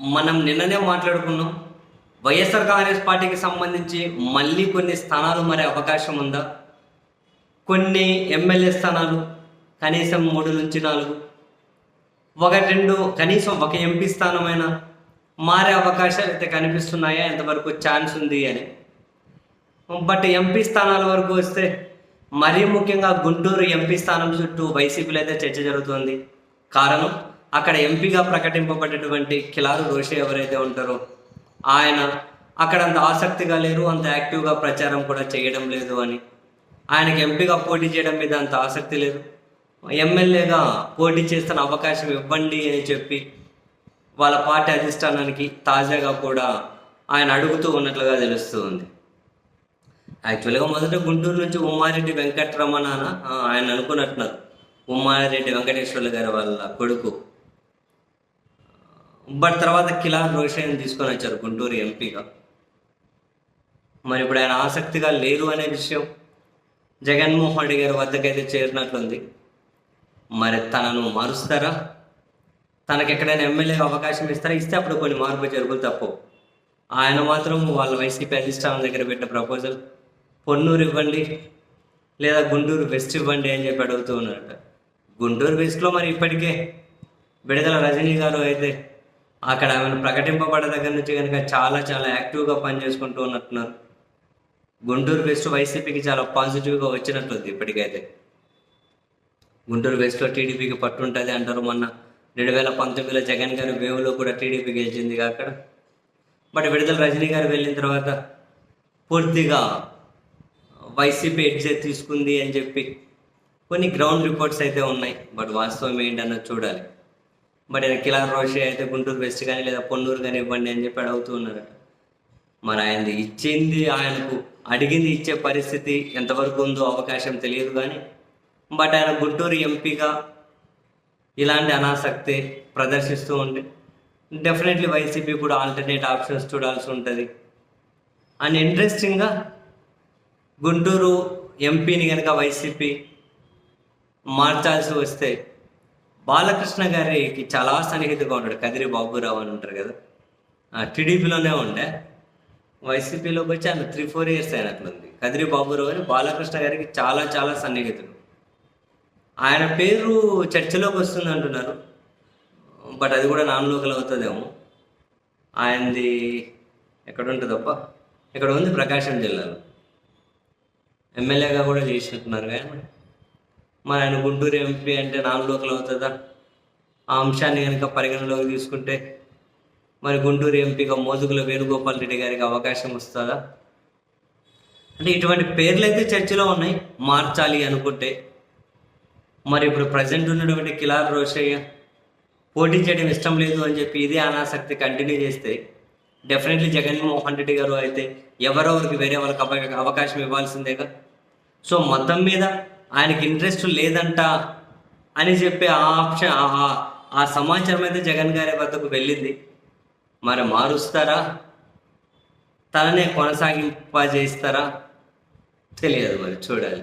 మనం నిన్ననే మాట్లాడుకున్నాం. వైఎస్ఆర్ కాంగ్రెస్ పార్టీకి సంబంధించి మళ్ళీ కొన్ని స్థానాలు మారే అవకాశం ఉందా? కొన్ని ఎమ్మెల్యే స్థానాలు కనీసం మూడు నుంచి నాలుగు. ఒక రెండు కనీసం ఒక ఎంపీ స్థానమైన మారే అవకాశాలు అయితే కనిపిస్తున్నాయా? ఎంతవరకు ఛాన్స్ ఉంది అని. బట్ ఎంపీ స్థానాల వరకు వస్తే మరీ ముఖ్యంగా గుంటూరు ఎంపీ స్థానం చుట్టూ వైసీపీలో అయితే చర్చ జరుగుతుంది. కారణం? అక్కడ ఎంపీగా ప్రకటింపబడినటువంటి కిలారు రోషి ఎవరైతే ఉంటారో ఆయన అక్కడ అంత ఆసక్తిగా లేరు అంత యాక్టివ్గా ప్రచారం కూడా చేయడం లేదు అని. ఆయనకి ఎంపీగా పోటీ చేయడం మీద అంత ఆసక్తి లేదు. ఎమ్మెల్యేగా పోటీ చేస్తున్న అవకాశం ఇవ్వండి అని చెప్పి వాళ్ళ పార్టీ అధిష్టానానికి తాజాగా కూడా ఆయన అడుగుతూ ఉన్నట్లుగా తెలుస్తూ ఉంది. యాక్చువల్గా మొదట గుంటూరు నుంచి ఉమ్మారెడ్డి వెంకటరమణ ఆయన అనుకున్నట్టున్నారు. ఉమ్మారెడ్డి వెంకటేశ్వర్లు గారి వాళ్ళ కొడుకు. బట్ తర్వాత కిలార్ రోషన్ తీసుకొని వచ్చారు గుంటూరు ఎంపీగా. మరి ఇప్పుడు ఆయన ఆసక్తిగా లేరు అనే విషయం జగన్మోహన్ రెడ్డి గారి వద్దకైతే చేరినట్లుంది. మరి తనను మారుస్తారా? తనకి ఎక్కడైనా ఎమ్మెల్యే అవకాశం ఇస్తారా? ఇస్తే అప్పుడు కొన్ని మార్పు జరుగులు తప్పవు. ఆయన మాత్రం వాళ్ళ వైసీపీ అధిష్టానం దగ్గర పెట్టిన ప్రపోజల్ పొన్నూరు ఇవ్వండి లేదా గుంటూరు వెస్ట్ ఇవ్వండి అని చెప్పి అడుగుతూ ఉన్నారట. గుంటూరు వెస్ట్లో మరి ఇప్పటికే విడుదల రజనీ గారు అయితే అక్కడ ఆమెను ప్రకటింపబడే దగ్గర నుంచి కనుక చాలా చాలా యాక్టివ్గా పనిచేసుకుంటూ ఉన్నట్టున్నారు. గుంటూరు వెస్ట్ వైసీపీకి చాలా పాజిటివ్గా వచ్చినట్లుంది ఇప్పటికైతే. గుంటూరు వెస్ట్లో టీడీపీకి పట్టు ఉంటుంది అంటారు మొన్న. రెండు వేల పంతొమ్మిదిలో జగన్ గారి వేవ్లో కూడా టీడీపీ గెలిచింది అక్కడ. బట్ విడుదల రజనీ గారు వెళ్ళిన తర్వాత పూర్తిగా వైసీపీ ఎడ్జే తీసుకుంది అని చెప్పి కొన్ని గ్రౌండ్ రిపోర్ట్స్ అయితే ఉన్నాయి. బట్ వాస్తవం ఏంటన్నది చూడాలి. బట్ ఆయన కిలార్ రోషే అయితే గుంటూరు వెస్ట్ కానీ లేదా పొన్నూరు కానీ ఇవ్వండి అని చెప్పి అడుగుతూ ఉన్నారు. మరి ఆయనది ఇచ్చింది ఆయనకు అడిగింది ఇచ్చే పరిస్థితి ఎంతవరకు ఉందో అవకాశం తెలియదు కానీ బట్ ఆయన గుంటూరు ఎంపీగా ఇలాంటి అనాసక్తి ప్రదర్శిస్తూ ఉంటే డెఫినెట్లీ వైసీపీ కూడా ఆల్టర్నేట్ ఆప్షన్స్ చూడాల్సి ఉంటుంది. అండ్ ఇంట్రెస్టింగ్గా గుంటూరు ఎంపీని కనుక వైసీపీ మార్చాల్సి వస్తే బాలకృష్ణ గారికి చాలా సన్నిహితంగా ఉన్నాడు. కదిరి బాబురావు అని ఉంటారు కదా. టీడీపీలోనే ఉండే. వైసీపీలోకి వచ్చి ఆయన త్రీ ఫోర్ ఇయర్స్ అయినట్లుంది. కదిరి బాబురావు అని బాలకృష్ణ గారికి చాలా చాలా సన్నిహితుడు. ఆయన పేరు చర్చలోకి వస్తుంది అంటున్నారు. బట్ అది కూడా నాన్ లోకల్ అవుతుందేమో. ఆయనది ఎక్కడ ఉంటుందప్ప ఇక్కడ ఉంది? ప్రకాశం జిల్లాలో. ఎమ్మెల్యేగా కూడా చేసినట్టున్నారు కానీ మరి. ఆయన గుంటూరు ఎంపీ అంటే నాలుగు లోకల్ అవుతుందా? ఆ అంశాన్ని కనుక పరిగణలోకి తీసుకుంటే మరి గుంటూరు ఎంపీగా మోదుగుల వేణుగోపాల్ రెడ్డి గారికి అవకాశం వస్తుందా? అంటే ఇటువంటి పేర్లు అయితే చర్చలో ఉన్నాయి. మార్చాలి అనుకుంటే. మరి ఇప్పుడు ప్రజెంట్ ఉన్నటువంటి కిలార్ రోషయ్య పోటీ చేయడం ఇష్టం లేదు అని చెప్పి ఇదే అనాసక్తి కంటిన్యూ చేస్తే డెఫినెట్లీ జగన్మోహన్ రెడ్డి గారు అయితే ఎవరెవరికి వేరే వాళ్ళకి అవకాశం ఇవ్వాల్సిందేగా? సో మొత్తం మీద ఆయనకి ఇంట్రెస్ట్ లేదంట అని చెప్పే ఆ ఆప్షన్ ఆ- ఆ- ఆ సమాచారం అయితే జగన్ గారి వద్దకు వెళ్ళింది. మరి మారుస్తారా? తననే కొనసాగింపజేస్తారా తెలియదు మరి చూడాలి.